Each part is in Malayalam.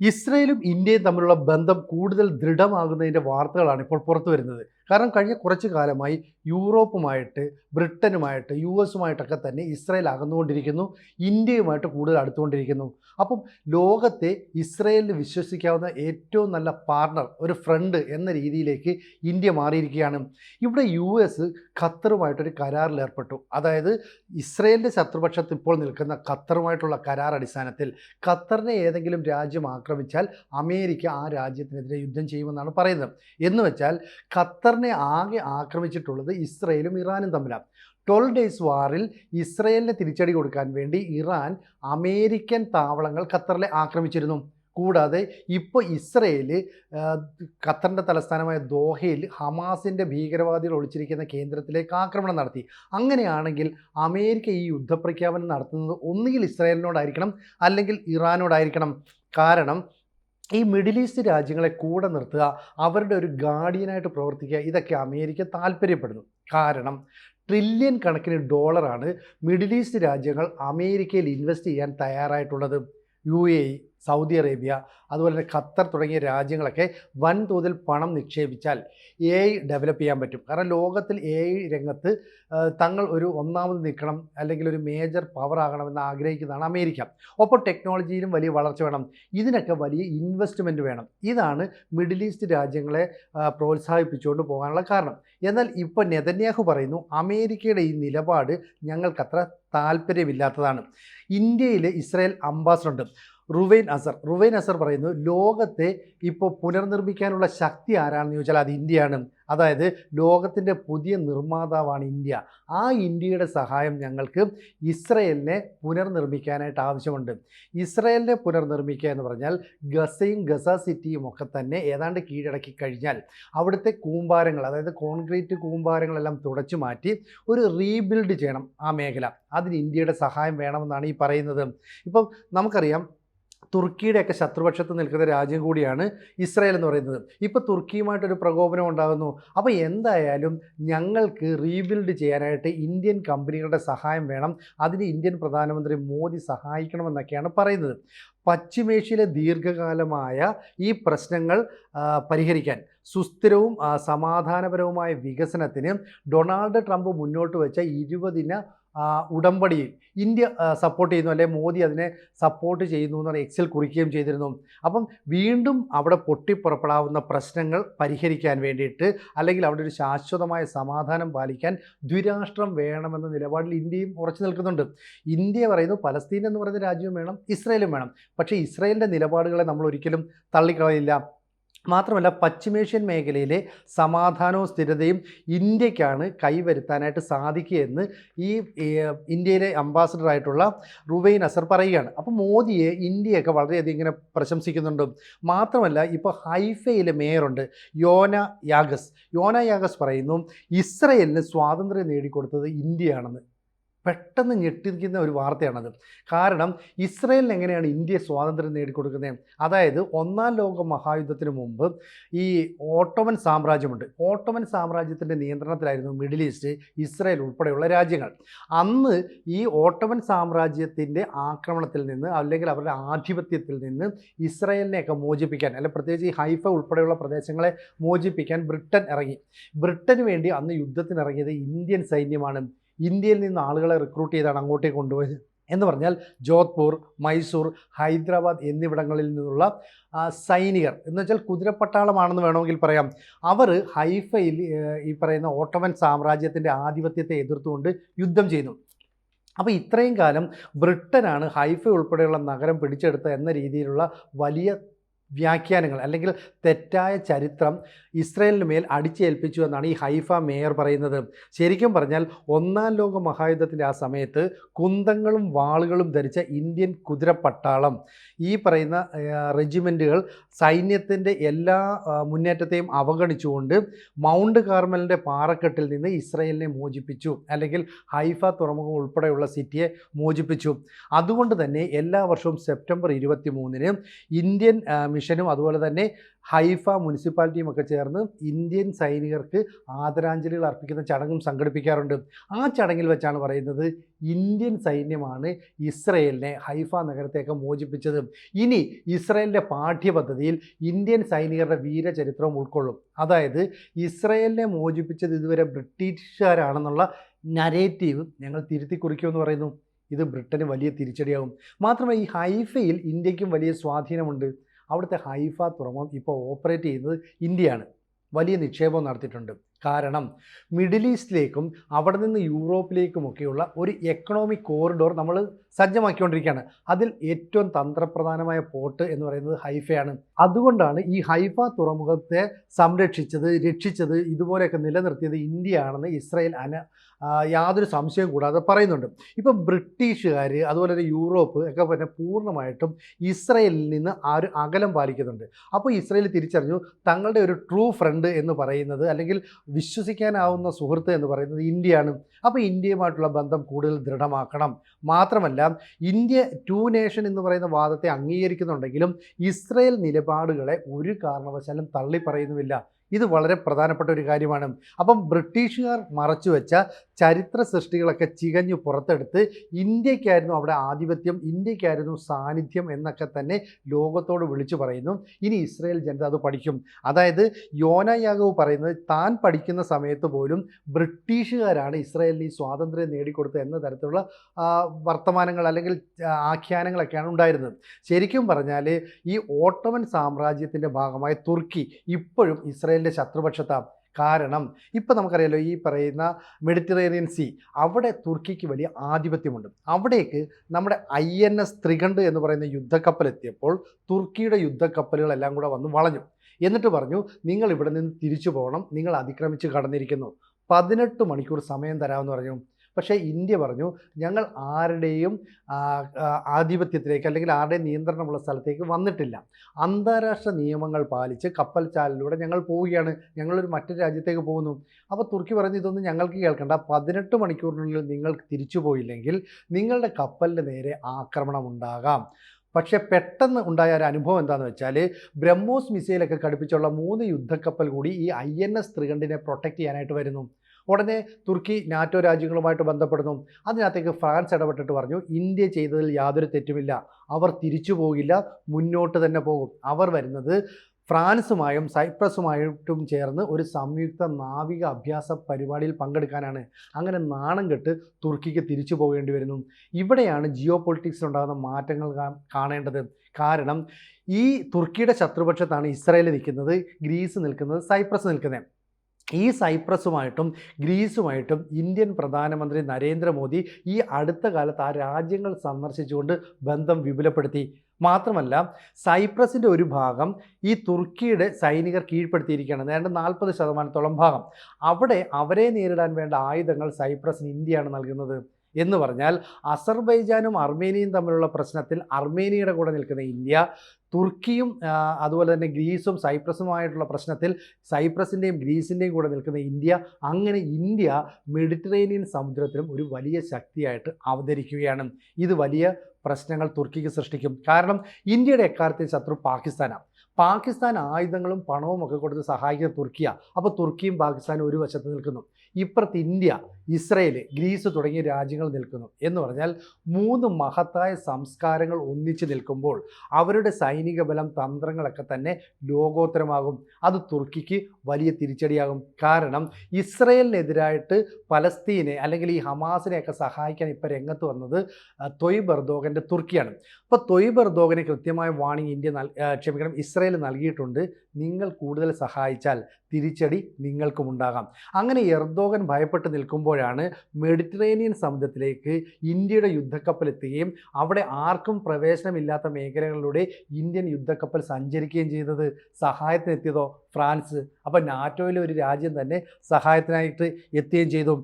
ഇസ്രയേലും ഇന്ത്യയും തമ്മിലുള്ള ബന്ധം കൂടുതൽ ദൃഢമാകുന്നതിന്റെ വാർത്തകളാണ് ഇപ്പോൾ പുറത്തു വരുന്നത് കാരണം കഴിഞ്ഞ കുറച്ച് കാലമായി യൂറോപ്പുമായിട്ട് ബ്രിട്ടനുമായിട്ട് യു എസുമായിട്ടൊക്കെ തന്നെ ഇസ്രയേൽ അകന്നുകൊണ്ടിരിക്കുന്നു ഇന്ത്യയുമായിട്ട് കൂടുതൽ അടുത്തുകൊണ്ടിരിക്കുന്നു. അപ്പം ലോകത്തെ ഇസ്രയേലിന് വിശ്വസിക്കാവുന്ന ഏറ്റവും നല്ല പാർട്ണർ ഒരു ഫ്രണ്ട് എന്ന രീതിയിലേക്ക് ഇന്ത്യ മാറിയിരിക്കുകയാണ്. ഇവിടെ യു എസ് ഖത്തറുമായിട്ടൊരു കരാറിൽ ഏർപ്പെട്ടു അതായത് ഇസ്രയേലിന്റെ ശത്രുപക്ഷത്ത് ഇപ്പോൾ നിൽക്കുന്ന ഖത്തറുമായിട്ടുള്ള കരാർ അടിസ്ഥാനത്തിൽ ഖത്തറിനെ ഏതെങ്കിലും രാജ്യം ആക്രമിച്ചാൽ അമേരിക്ക ആ രാജ്യത്തിനെതിരെ യുദ്ധം ചെയ്യുമെന്നാണ് പറയുന്നത്. എന്ന് വെച്ചാൽ ഖത്തറിനെ ആകെ ആക്രമിച്ചിട്ടുള്ളത് ഇസ്രയേലും ഇറാനും തമ്മിലാണ് ട്വൽവ് ഡേയ്സ് വാറിൽ ഇസ്രയേലിന് തിരിച്ചടി കൊടുക്കാൻ വേണ്ടി ഇറാൻ അമേരിക്കൻ താവളങ്ങൾ ഖത്തറിലെ ആക്രമിച്ചിരുന്നു. കൂടാതെ ഇപ്പോൾ ഇസ്രയേൽ ഖത്തറിന്റെ തലസ്ഥാനമായ ദോഹയിൽ ഹമാസിന്റെ ഭീകരവാദികൾ ഒളിച്ചിരിക്കുന്ന കേന്ദ്രത്തിലേക്ക് ആക്രമണം നടത്തി. അങ്ങനെയാണെങ്കിൽ അമേരിക്ക ഈ യുദ്ധപ്രഖ്യാപനം നടത്തുന്നത് ഒന്നുകിൽ ഇസ്രയേലിനോടായിരിക്കണം അല്ലെങ്കിൽ ഇറാനോടായിരിക്കണം. കാരണം ഈ മിഡിൽ ഈസ്റ്റ് രാജ്യങ്ങളെ കൂടെ നിർത്തുക അവരുടെ ഒരു ഗാർഡിയനായിട്ട് പ്രവർത്തിക്കുക ഇതൊക്കെ അമേരിക്ക താല്പര്യപ്പെടുന്നു. കാരണം ട്രില്യൺ കണക്കിന് ഡോളറാണ് മിഡിൽ ഈസ്റ്റ് രാജ്യങ്ങൾ അമേരിക്കയിൽ ഇൻവെസ്റ്റ് ചെയ്യാൻ തയ്യാറായിട്ടുള്ളത്. യു എ സൗദി അറേബ്യ അതുപോലെ തന്നെ ഖത്തർ തുടങ്ങിയ രാജ്യങ്ങളൊക്കെ വൻതോതിൽ പണം നിക്ഷേപിച്ചാൽ എ ഐ ഡെവലപ്പ് ചെയ്യാൻ പറ്റും. കാരണം ലോകത്തിൽ എ ഐ രംഗത്ത് തങ്ങൾ ഒരു ഒന്നാമത് നിൽക്കണം അല്ലെങ്കിൽ ഒരു മേജർ പവർ ആകണമെന്ന് ആഗ്രഹിക്കുന്നതാണ് അമേരിക്ക. ഒപ്പം ടെക്നോളജിയിലും വലിയ വളർച്ച വേണം. ഇതിനൊക്കെ വലിയ ഇൻവെസ്റ്റ്മെന്റ് വേണം. ഇതാണ് മിഡിൽ ഈസ്റ്റ് രാജ്യങ്ങളെ പ്രോത്സാഹിപ്പിച്ചുകൊണ്ട് പോകാനുള്ള കാരണം. എന്നാൽ ഇപ്പോൾ നെതന്യാഹു പറയുന്നു അമേരിക്കയുടെ ഈ നിലപാട് ഞങ്ങൾക്കത്ര താല്പര്യമില്ലാത്തതാണ്. ഇന്ത്യയിൽ ഇസ്രായേൽ അംബാസഡർ റുവൈൻ അസർ. റുവൈൻ അസർ പറയുന്നു ലോകത്തെ ഇപ്പോൾ പുനർനിർമ്മിക്കാനുള്ള ശക്തി ആരാണെന്ന് ചോദിച്ചാൽ അത് ഇന്ത്യയാണ്. അതായത് ലോകത്തിന്റെ പുതിയ നിർമ്മാതാവാണ് ഇന്ത്യ. ആ ഇന്ത്യയുടെ സഹായം ഞങ്ങൾക്ക് ഇസ്രയേലിനെ പുനർനിർമ്മിക്കാനായിട്ട് ആവശ്യമുണ്ട്. ഇസ്രയേലിനെ പുനർനിർമ്മിക്കുക എന്ന് പറഞ്ഞാൽ ഗസയും ഗസ സിറ്റിയും ഒക്കെ തന്നെ ഏതാണ്ട് കീഴടക്കി കഴിഞ്ഞാൽ അവിടുത്തെ കൂമ്പാരങ്ങൾ അതായത് കോൺക്രീറ്റ് കൂമ്പാരങ്ങളെല്ലാം തുടച്ചു മാറ്റി ഒരു റീബിൽഡ് ചെയ്യണം ആ മേഖല. അതിന് ഇന്ത്യയുടെ സഹായം വേണമെന്നാണ് ഈ പറയുന്നത്. ഇപ്പം നമുക്കറിയാം തുർക്കിയുടെയൊക്കെ ശത്രുപക്ഷത്ത് നിൽക്കുന്ന രാജ്യം കൂടിയാണ് ഇസ്രായേൽ എന്ന് പറയുന്നത്. ഇപ്പോൾ തുർക്കിയുമായിട്ടൊരു പ്രകോപനം ഉണ്ടാകുന്നു. അപ്പോൾ എന്തായാലും ഞങ്ങൾക്ക് റീബിൽഡ് ചെയ്യാനായിട്ട് ഇന്ത്യൻ കമ്പനികളുടെ സഹായം വേണം. അതിന് ഇന്ത്യൻ പ്രധാനമന്ത്രി മോദി സഹായിക്കണമെന്നൊക്കെയാണ് പറയുന്നത്. പശ്ചിമേഷ്യയിലെ ദീർഘകാലമായ ഈ പ്രശ്നങ്ങൾ പരിഹരിക്കാൻ സുസ്ഥിരവും സമാധാനപരവുമായ വികസനത്തിന് ഡൊണാൾഡ് ട്രംപ് മുന്നോട്ട് വെച്ച ഇരുപതിന ഉടമ്പടിയിൽ ഇന്ത്യ സപ്പോർട്ട് ചെയ്യുന്നു. അല്ലെ മോദി അതിനെ സപ്പോർട്ട് ചെയ്യുന്നു എന്ന് എക്സിൽ കുറിക്കുകയും ചെയ്തിരുന്നു. അപ്പം വീണ്ടും അവിടെ പൊട്ടിപ്പുറപ്പെടാവുന്ന പ്രശ്നങ്ങൾ പരിഹരിക്കാൻ വേണ്ടിയിട്ട് അല്ലെങ്കിൽ അവിടെ ഒരു ശാശ്വതമായ സമാധാനം പാലിക്കാൻ ദ്വിരാഷ്ട്രം വേണമെന്ന നിലപാടിൽ ഇന്ത്യയും ഉറച്ചു നിൽക്കുന്നുണ്ട്. ഇന്ത്യ പറയുന്നു പലസ്തീൻ എന്ന് പറയുന്ന രാജ്യവും വേണം ഇസ്രയേലും വേണം. പക്ഷേ ഇസ്രയേലിന്റെ നിലപാടുകളെ നമ്മൾ ഒരിക്കലും തള്ളിക്കളയില്ല മാത്രമല്ല പശ്ചിമേഷ്യൻ മേഖലയിലെ സമാധാനവും സ്ഥിരതയും ഇന്ത്യക്കാണ് കൈവരുത്താനായിട്ട് സാധിക്കുകയെന്ന് ഈ ഇന്ത്യയിലെ അംബാസഡർ ആയിട്ടുള്ള റുവൈൻ അസർ പറയുകയാണ്. അപ്പോൾ മോദിയെ ഇന്ത്യയൊക്കെ വളരെയധികം ഇങ്ങനെ പ്രശംസിക്കുന്നുണ്ട്. മാത്രമല്ല ഇപ്പോൾ ഹൈഫയിലെ മേയറുണ്ട് യോന യാഗസ്. യോന യാഗസ് പറയുന്നു ഇസ്രയേലിന് സ്വാതന്ത്ര്യം നേടിക്കൊടുത്തത് ഇന്ത്യയാണെന്ന്. പെട്ടെന്ന് ഞെട്ടിരിക്കുന്ന ഒരു വാർത്തയാണത്. കാരണം ഇസ്രയേലിന് എങ്ങനെയാണ് ഇന്ത്യ സ്വാതന്ത്ര്യം നേടിക്കൊടുക്കുന്നത് അതായത് ഒന്നാം ലോക മഹായുദ്ധത്തിന് മുമ്പ് ഈ ഓട്ടോമൻ സാമ്രാജ്യമുണ്ട്. ഓട്ടോമൻ സാമ്രാജ്യത്തിന്റെ നിയന്ത്രണത്തിലായിരുന്നു മിഡിൽ ഈസ്റ്റ് ഇസ്രയേൽ ഉൾപ്പെടെയുള്ള രാജ്യങ്ങൾ. അന്ന് ഈ ഓട്ടോമൻ സാമ്രാജ്യത്തിന്റെ ആക്രമണത്തിൽ നിന്ന് അല്ലെങ്കിൽ അവരുടെ ആധിപത്യത്തിൽ നിന്ന് ഇസ്രയേലിനെയൊക്കെ മോചിപ്പിക്കാൻ അല്ലെങ്കിൽ പ്രത്യേകിച്ച് ഈ ഹൈഫ ഉൾപ്പെടെയുള്ള പ്രദേശങ്ങളെ മോചിപ്പിക്കാൻ ബ്രിട്ടൻ ഇറങ്ങി. ബ്രിട്ടന് വേണ്ടി അന്ന് യുദ്ധത്തിനിറങ്ങിയത് ഇന്ത്യൻ സൈന്യമാണ്. ഇന്ത്യയിൽ നിന്ന് ആളുകളെ റിക്രൂട്ട് ചെയ്താണ് അങ്ങോട്ടേക്ക് കൊണ്ടുപോയത്. എന്ന് പറഞ്ഞാൽ ജോധ്പൂർ മൈസൂർ ഹൈദരാബാദ് എന്നിവിടങ്ങളിൽ നിന്നുള്ള സൈനികർ. എന്ന് വെച്ചാൽ കുതിരപ്പട്ടാളമാണെന്ന് വേണമെങ്കിൽ പറയാം. അവർ ഹൈഫയിൽ ഈ പറയുന്ന ഓട്ടോമൻ സാമ്രാജ്യത്തിന്റെ ആധിപത്യത്തെ എതിർത്തുകൊണ്ട് യുദ്ധം ചെയ്യുന്നു അപ്പോൾ ഇത്രയും കാലം ബ്രിട്ടനാണ് ഹൈഫ ഉൾപ്പെടെയുള്ള നഗരം പിടിച്ചെടുത്ത എന്ന രീതിയിലുള്ള വലിയ വ്യാഖ്യാനങ്ങൾ അല്ലെങ്കിൽ തെറ്റായ ചരിത്രം ഇസ്രയേലിന് മേൽ അടിച്ചേൽപ്പിച്ചു എന്നാണ് ഈ ഹൈഫ മേയർ പറയുന്നത്. ശരിക്കും പറഞ്ഞാൽ ഒന്നാം ലോക മഹായുദ്ധത്തിന്റെ ആ സമയത്ത് കുന്തങ്ങളും വാളുകളും ധരിച്ച ഇന്ത്യൻ കുതിരപ്പട്ടാളം. ഈ പറയുന്ന റെജിമെന്റുകൾ സൈന്യത്തിന്റെ എല്ലാ മുന്നേറ്റത്തെയും അവഗണിച്ചുകൊണ്ട് മൗണ്ട് കാർമലിന്റെ പാറക്കെട്ടിൽ നിന്ന് ഇസ്രയേലിനെ മോചിപ്പിച്ചു. അല്ലെങ്കിൽ ഹൈഫ തുറമുഖം ഉൾപ്പെടെയുള്ള സിറ്റിയെ മോചിപ്പിച്ചു. അതുകൊണ്ട് തന്നെ എല്ലാ വർഷവും സെപ്റ്റംബർ ഇരുപത്തി മൂന്നിന് ഇന്ത്യൻ മിഷനും അതുപോലെ തന്നെ ഹൈഫ മുനിസിപ്പാലിറ്റിയും ഒക്കെ ചേർന്ന് ഇന്ത്യൻ സൈനികർക്ക് ആദരാഞ്ജലികൾ അർപ്പിക്കുന്ന ചടങ്ങും സംഘടിപ്പിക്കാറുണ്ട്. ആ ചടങ്ങിൽ വെച്ചാണ് പറയുന്നത് ഇന്ത്യൻ സൈന്യമാണ് ഇസ്രയേലിനെ ഹൈഫ നഗരത്തേക്ക് മോചിപ്പിച്ചത്. ഇനി ഇസ്രയേലിന്റെ പാഠ്യപദ്ധതിയിൽ ഇന്ത്യൻ സൈനികരുടെ വീരചരിത്രം ഉൾക്കൊള്ളും. അതായത് ഇസ്രയേലിനെ മോചിപ്പിച്ചത് ഇതുവരെ ബ്രിട്ടീഷുകാരാണെന്നുള്ള നരേറ്റീവ് ഞങ്ങൾ തിരുത്തി കുറിക്കുമെന്ന് പറയുന്നു. ഇത് ബ്രിട്ടന് വലിയ തിരിച്ചടിയാകും മാത്രമല്ല ഈ ഹൈഫയിൽ ഇന്ത്യക്കും വലിയ സ്വാധീനമുണ്ട്. അവിടുത്തെ ഹൈഫ തുറമുഖം ഇപ്പോൾ ഓപ്പറേറ്റ് ചെയ്യുന്നത് ഇന്ത്യയാണ്. വലിയ നിക്ഷേപം നടത്തിയിട്ടുണ്ട്. കാരണം മിഡിൽ ഈസ്റ്റിലേക്കും അവിടെ നിന്ന് യൂറോപ്പിലേക്കുമൊക്കെയുള്ള ഒരു എക്കണോമിക് കോറിഡോർ നമ്മൾ സജ്ജമാക്കിക്കൊണ്ടിരിക്കുകയാണ്. അതിൽ ഏറ്റവും തന്ത്രപ്രധാനമായ പോർട്ട് എന്ന് പറയുന്നത് ഹൈഫയാണ്. അതുകൊണ്ടാണ് ഈ ഹൈഫ തുറമുഖത്തെ സംരക്ഷിച്ചത് രക്ഷിച്ചത് ഇതുപോലെയൊക്കെ നിലനിർത്തിയത് ഇന്ത്യയാണെന്ന് ഇസ്രായേൽ അന യാതൊരു സംശയവും കൂടാതെ പറയുന്നുണ്ട്. ഇപ്പം ബ്രിട്ടീഷുകാർ അതുപോലെ തന്നെ യൂറോപ്പ് ഒക്കെ പിന്നെ പൂർണമായിട്ടും ഇസ്രയേലിൽ നിന്ന് ആ ഒരു അകലം പാലിക്കുന്നുണ്ട്. അപ്പോൾ ഇസ്രയേൽ തിരിച്ചറിഞ്ഞു തങ്ങളുടെ ഒരു ട്രൂ ഫ്രണ്ട് എന്ന് പറയുന്നത് അല്ലെങ്കിൽ വിശ്വസിക്കാനാവുന്ന സുഹൃത്ത് എന്ന് പറയുന്നത് ഇന്ത്യയാണ്. അപ്പോൾ ഇന്ത്യയുമായിട്ടുള്ള ബന്ധം കൂടുതൽ ദൃഢമാക്കണം. മാത്രമല്ല ഇന്ത്യ ടു നേഷൻ എന്ന് പറയുന്ന വാദത്തെ അംഗീകരിക്കുന്നുണ്ടെങ്കിലും ഇസ്രയേൽ നിലപാടുകളെ ഒരു കാരണവശാലും തള്ളി പറയുന്നുമില്ല ഇത് വളരെ പ്രധാനപ്പെട്ട ഒരു കാര്യമാണ്. അപ്പം ബ്രിട്ടീഷുകാർ മറച്ചു വെച്ച ചരിത്ര സൃഷ്ടികളൊക്കെ ചികഞ്ഞു പുറത്തെടുത്ത് ഇന്ത്യക്കായിരുന്നു അവിടെ ആധിപത്യം ഇന്ത്യക്കായിരുന്നു സാന്നിധ്യം എന്നൊക്കെ തന്നെ ലോകത്തോട് വിളിച്ചു പറയുന്നു. ഇനി ഇസ്രയേൽ ജനത അത് പഠിക്കും. അതായത് യോന യാഗവ് പറയുന്നത് താൻ പഠിക്കുന്ന സമയത്ത് പോലും ബ്രിട്ടീഷുകാരാണ് ഇസ്രയേലിന് ഈ സ്വാതന്ത്ര്യം നേടിക്കൊടുത്തത് എന്ന തരത്തിലുള്ള വർത്തമാനങ്ങൾ അല്ലെങ്കിൽ ആഖ്യാനങ്ങളൊക്കെയാണ് ഉണ്ടായിരുന്നത്. ശരിക്കും പറഞ്ഞാൽ ഈ ഓട്ടോമൻ സാമ്രാജ്യത്തിന്റെ ഭാഗമായ തുർക്കി ഇപ്പോഴും ഇസ്രയേലിന്റെ ശത്രുപക്ഷത്താണ് കാരണം ഇപ്പം നമുക്കറിയാലോ ഈ പറയുന്ന മെഡിറ്ററേനിയൻ സീ അവിടെ തുർക്കിക്ക് വലിയ ആധിപത്യമുണ്ട്. അവിടേക്ക് നമ്മുടെ ഐ എൻ എസ് ത്രികണ്ട് എന്ന് പറയുന്ന യുദ്ധക്കപ്പൽ എത്തിയപ്പോൾ തുർക്കിയുടെ യുദ്ധക്കപ്പലുകളെല്ലാം കൂടെ വന്ന് വളഞ്ഞു. എന്നിട്ട് പറഞ്ഞു നിങ്ങൾ ഇവിടെ നിന്ന് തിരിച്ചു പോകണം നിങ്ങൾ അതിക്രമിച്ച് കടന്നിരിക്കുന്നു. പതിനെട്ട് മണിക്കൂർ സമയം തരാമെന്ന് പറഞ്ഞു. പക്ഷേ ഇന്ത്യ പറഞ്ഞു ഞങ്ങൾ ആരുടെയും ആധിപത്യത്തിലേക്ക് അല്ലെങ്കിൽ ആരുടെയും നിയന്ത്രണമുള്ള സ്ഥലത്തേക്ക് വന്നിട്ടില്ല. അന്താരാഷ്ട്ര നിയമങ്ങൾ പാലിച്ച് കപ്പൽ ചാലിലൂടെ ഞങ്ങൾ പോവുകയാണ്. ഞങ്ങളൊരു മറ്റൊരു രാജ്യത്തേക്ക് പോകുന്നു. അപ്പോൾ തുർക്കി പറഞ്ഞു ഇതൊന്നും ഞങ്ങൾക്ക് കേൾക്കണ്ട. പതിനെട്ട് മണിക്കൂറിനുള്ളിൽ നിങ്ങൾ തിരിച്ചു പോയില്ലെങ്കിൽ നിങ്ങളുടെ കപ്പലിന് നേരെ ആക്രമണം ഉണ്ടാകാം. പക്ഷേ പെട്ടെന്ന് ഉണ്ടായ ഒരു അനുഭവം എന്താണെന്ന് വെച്ചാൽ ബ്രഹ്മോസ് മിസൈലൊക്കെ ഘടിപ്പിച്ചുള്ള മൂന്ന് യുദ്ധക്കപ്പൽ കൂടി ഈ ഐ എൻ എസ് ത്രികണ്ടിനെ പ്രൊട്ടക്റ്റ് ചെയ്യാനായിട്ട് വരുന്നു. ഉടനെ തുർക്കി നാറ്റോ രാജ്യങ്ങളുമായിട്ട് ബന്ധപ്പെടുന്നു. അതിനകത്തേക്ക് ഫ്രാൻസ് ഇടപെട്ടിട്ട് പറഞ്ഞു ഇന്ത്യ ചെയ്തതിൽ യാതൊരു തെറ്റുമില്ല. അവർ തിരിച്ചു പോകില്ല മുന്നോട്ട് തന്നെ പോകും. അവർ വരുന്നത് ഫ്രാൻസുമായും സൈപ്രസുമായിട്ടും ചേർന്ന് ഒരു സംയുക്ത നാവിക അഭ്യാസ പരിപാടിയിൽ പങ്കെടുക്കാനാണ്. അങ്ങനെ നാണം കെട്ട് തുർക്കിക്ക് തിരിച്ചു പോകേണ്ടി വരുന്നു. ഇവിടെയാണ് ജിയോ പൊളിറ്റിക്സിൽ ഉണ്ടാകുന്ന മാറ്റങ്ങൾ കാണേണ്ടത്. കാരണം ഈ തുർക്കിയുടെ ശത്രുപക്ഷത്താണ് ഇസ്രായേൽ നിൽക്കുന്നത് ഗ്രീസ് നിൽക്കുന്നത് സൈപ്രസ് നിൽക്കുന്നത്. ഈ സൈപ്രസുമായിട്ടും ഗ്രീസുമായിട്ടും ഇന്ത്യൻ പ്രധാനമന്ത്രി നരേന്ദ്രമോദി ഈ അടുത്ത കാലത്ത് ആ രാജ്യങ്ങൾ സന്ദർശിച്ചുകൊണ്ട് ബന്ധം വിപുലപ്പെടുത്തി. മാത്രമല്ല സൈപ്രസിന്റെ ഒരു ഭാഗം ഈ തുർക്കിയുടെ സൈനികർ കീഴ്പ്പെടുത്തിയിരിക്കുകയാണ്. ഏതാണ്ട് നാൽപ്പത് ശതമാനത്തോളം ഭാഗം. അവിടെ അവരെ നേരിടാൻ വേണ്ട ആയുധങ്ങൾ സൈപ്രസിന് ഇന്ത്യയാണ് നൽകുന്നത് എന്ന് പറഞ്ഞാൽ അസർബൈജാനും അർമേനിയയും തമ്മിലുള്ള പ്രശ്നത്തിൽ അർമേനിയയുടെ കൂടെ നിൽക്കുന്ന ഇന്ത്യ തുർക്കിയും അതുപോലെ തന്നെ ഗ്രീസും സൈപ്രസുമായിട്ടുള്ള പ്രശ്നത്തിൽ സൈപ്രസിന്റെയും ഗ്രീസിന്റെയും കൂടെ നിൽക്കുന്ന ഇന്ത്യ അങ്ങനെ ഇന്ത്യ മെഡിറ്ററേനിയൻ സമുദ്രത്തിലും ഒരു വലിയ ശക്തിയായിട്ട് അവതരിക്കുകയാണ്. ഇത് വലിയ പ്രശ്നങ്ങൾ തുർക്കിക്ക് സൃഷ്ടിക്കും. കാരണം ഇന്ത്യയുടെ എക്കാലത്തെ ശത്രു പാകിസ്ഥാനാണ് പാകിസ്ഥാൻ ആയുധങ്ങളും പണവും ഒക്കെ കൊടുത്ത് സഹായിക്കുന്ന തുർക്കിയാണ് അപ്പോൾ തുർക്കിയും പാകിസ്ഥാനും ഒരു വശത്ത് നിൽക്കുന്നു. ഇപ്പുറത്ത് ഇന്ത്യ ഇസ്രയേൽ ഗ്രീസ് തുടങ്ങിയ രാജ്യങ്ങൾ നിൽക്കുന്നു. എന്ന് പറഞ്ഞാൽ മൂന്ന് മഹത്തായ സംസ്കാരങ്ങൾ ഒന്നിച്ച് നിൽക്കുമ്പോൾ അവരുടെ സൈനിക ബലം തന്ത്രങ്ങളൊക്കെ തന്നെ ലോകോത്തരമാകും. അത് തുർക്കിക്ക് വലിയ തിരിച്ചടിയാകും. കാരണം ഇസ്രയേലിനെതിരായിട്ട് പലസ്തീനെ അല്ലെങ്കിൽ ഈ ഹമാസിനെയൊക്കെ സഹായിക്കാൻ ഇപ്പോൾ രംഗത്ത് വന്നത് തൊയ്ബ് തുർക്കിയാണ്. അപ്പോൾ തൊയ്ബ് എർദോഗന് കൃത്യമായ വാണിംഗ് ഇന്ത്യ ക്ഷമിക്കണം ഇസ്രയേൽ നൽകിയിട്ടുണ്ട്. നിങ്ങൾ കൂടുതൽ സഹായിച്ചാൽ തിരിച്ചടി നിങ്ങൾക്കും ഉണ്ടാകാം. അങ്ങനെ എർദോഗൻ ഭയപ്പെട്ട് നിൽക്കുമ്പോഴാണ് മെഡിറ്ററേനിയൻ സമുദ്രത്തിലേക്ക് ഇന്ത്യയുടെ യുദ്ധക്കപ്പൽ എത്തുകയും അവിടെ ആർക്കും പ്രവേശനമില്ലാത്ത മേഖലകളിലൂടെ ഇന്ത്യൻ യുദ്ധക്കപ്പൽ സഞ്ചരിക്കുകയും ചെയ്തത്. സഹായത്തിനെത്തിയതോ ഫ്രാൻസ്. അപ്പോൾ നാറ്റോയിലെ ഒരു രാജ്യം തന്നെ സഹായത്തിനായിട്ട് എത്തുകയും ചെയ്തു.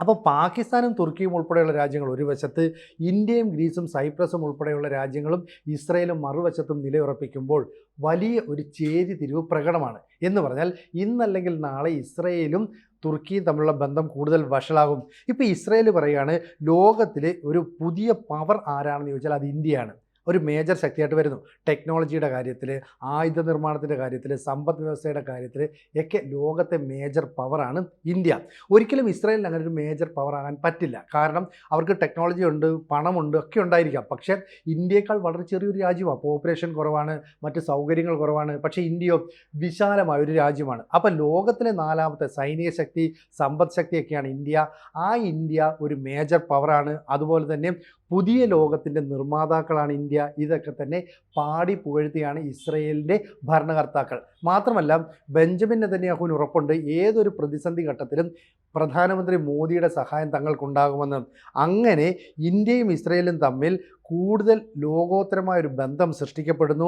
അപ്പോൾ പാകിസ്ഥാനും തുർക്കിയും ഉൾപ്പെടെയുള്ള രാജ്യങ്ങൾ ഒരു വശത്ത് ഇന്ത്യയും ഗ്രീസും സൈപ്രസും ഉൾപ്പെടെയുള്ള രാജ്യങ്ങളും ഇസ്രയേലും മറുവശത്തും നിലയുറപ്പിക്കുമ്പോൾ വലിയ ഒരു ചേരി തിരിവ് പ്രകടമാണ്. എന്ന് പറഞ്ഞാൽ ഇന്നല്ലെങ്കിൽ നാളെ ഇസ്രയേലും തുർക്കിയും തമ്മിലുള്ള ബന്ധം കൂടുതൽ വഷളാകും. ഇപ്പോൾ ഇസ്രയേൽ പറയുകയാണ് ലോകത്തിലെ ഒരു പുതിയ പവർ ആരാണെന്ന് ചോദിച്ചാൽ അത് ഇന്ത്യയാണ്. ഒരു മേജർ ശക്തിയായിട്ട് വരുന്നു. ടെക്നോളജിയുടെ കാര്യത്തിൽ ആയുധ നിർമ്മാണത്തിന്റെ കാര്യത്തിൽ സമ്പദ് വ്യവസ്ഥയുടെ കാര്യത്തിൽ ഒക്കെ ലോകത്തെ മേജർ പവറാണ് ഇന്ത്യ. ഒരിക്കലും ഇസ്രായേലിന് അങ്ങനെ ഒരു മേജർ പവർ ആകാൻ പറ്റില്ല. കാരണം അവർക്ക് ടെക്നോളജി ഉണ്ട് പണമുണ്ട് ഒക്കെ ഉണ്ടായിരിക്കാം. പക്ഷേ ഇന്ത്യയേക്കാൾ വളരെ ചെറിയൊരു രാജ്യമാണ് പോപ്പുലേഷൻ കുറവാണ് മറ്റ് സൗകര്യങ്ങൾ കുറവാണ്. പക്ഷേ ഇന്ത്യയോ വിശാലമായ ഒരു രാജ്യമാണ്. അപ്പോൾ ലോകത്തിലെ നാലാമത്തെ സൈനിക ശക്തി സമ്പദ് ശക്തിയൊക്കെയാണ് ഇന്ത്യ. ആ ഇന്ത്യ ഒരു മേജർ പവറാണ് അതുപോലെ തന്നെ പുതിയ ലോകത്തിന്റെ നിർമ്മാതാക്കളാണ് ഇന്ത്യ. ഇതൊക്കെ തന്നെ പാടി പുകഴ്ത്തിയാണ് ഇസ്രയേലിന്റെ ഭരണകർത്താക്കൾ. മാത്രമല്ല ബെഞ്ചമിൻ നെതന്യാഹുവിന് ഉറപ്പുണ്ട്. ഏതൊരു പ്രതിസന്ധി ഘട്ടത്തിലും പ്രധാനമന്ത്രി മോദിയുടെ സഹായം തങ്ങൾക്കുണ്ടാകുമെന്ന് അങ്ങനെ ഇന്ത്യയും ഇസ്രയേലും തമ്മിൽ കൂടുതൽ ലോകോത്തരമായ ഒരു ബന്ധം സൃഷ്ടിക്കപ്പെടുന്നു.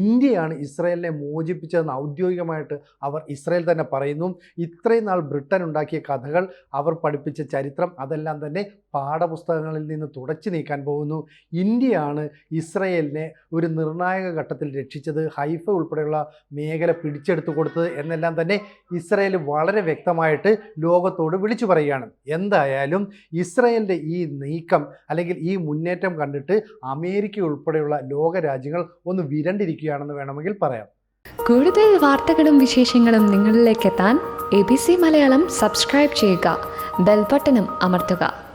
ഇന്ത്യയാണ് ഇസ്രയേലിനെ മോചിപ്പിച്ചതെന്ന് ഔദ്യോഗികമായിട്ട് അവർ ഇസ്രയേൽ തന്നെ പറയുന്നു. ഇത്രയും നാൾ ബ്രിട്ടൻ ഉണ്ടാക്കിയ കഥകൾ അവർ പഠിപ്പിച്ച ചരിത്രം അതെല്ലാം തന്നെ പാഠപുസ്തകങ്ങളിൽ നിന്ന് തുടച്ചു നീക്കാൻ പോകുന്നു. ഇന്ത്യയാണ് ഇസ്രയേലിനെ ഒരു നിർണായക ഘട്ടത്തിൽ രക്ഷിച്ചത്. ഹൈഫ ഉൾപ്പെടെയുള്ള മേഖല പിടിച്ചെടുത്തു കൊടുത്തത് എന്നെല്ലാം തന്നെ ഇസ്രയേൽ വളരെ വ്യക്തമായിട്ട് ലോകത്തോട് വിളിച്ചു പറയുകയാണ്. എന്തായാലും ഇസ്രയേലിന്റെ ഈ നീക്കം അല്ലെങ്കിൽ ഈ മുന്നേറ്റം കണ്ടിട്ട് അമേരിക്ക ഉൾപ്പെടെയുള്ള ലോക രാജ്യങ്ങൾ ഒന്ന് വിരണ്ടിരിക്കുകയാണെന്ന് വേണമെങ്കിൽ പറയാം. കൂടുതൽ വാർത്തകളും വിശേഷങ്ങളും നിങ്ങളിലേക്ക് എത്താൻ A B C Malayalam subscribe ചെയ്യുക. ബെൽബട്ടനും അമർത്തുക.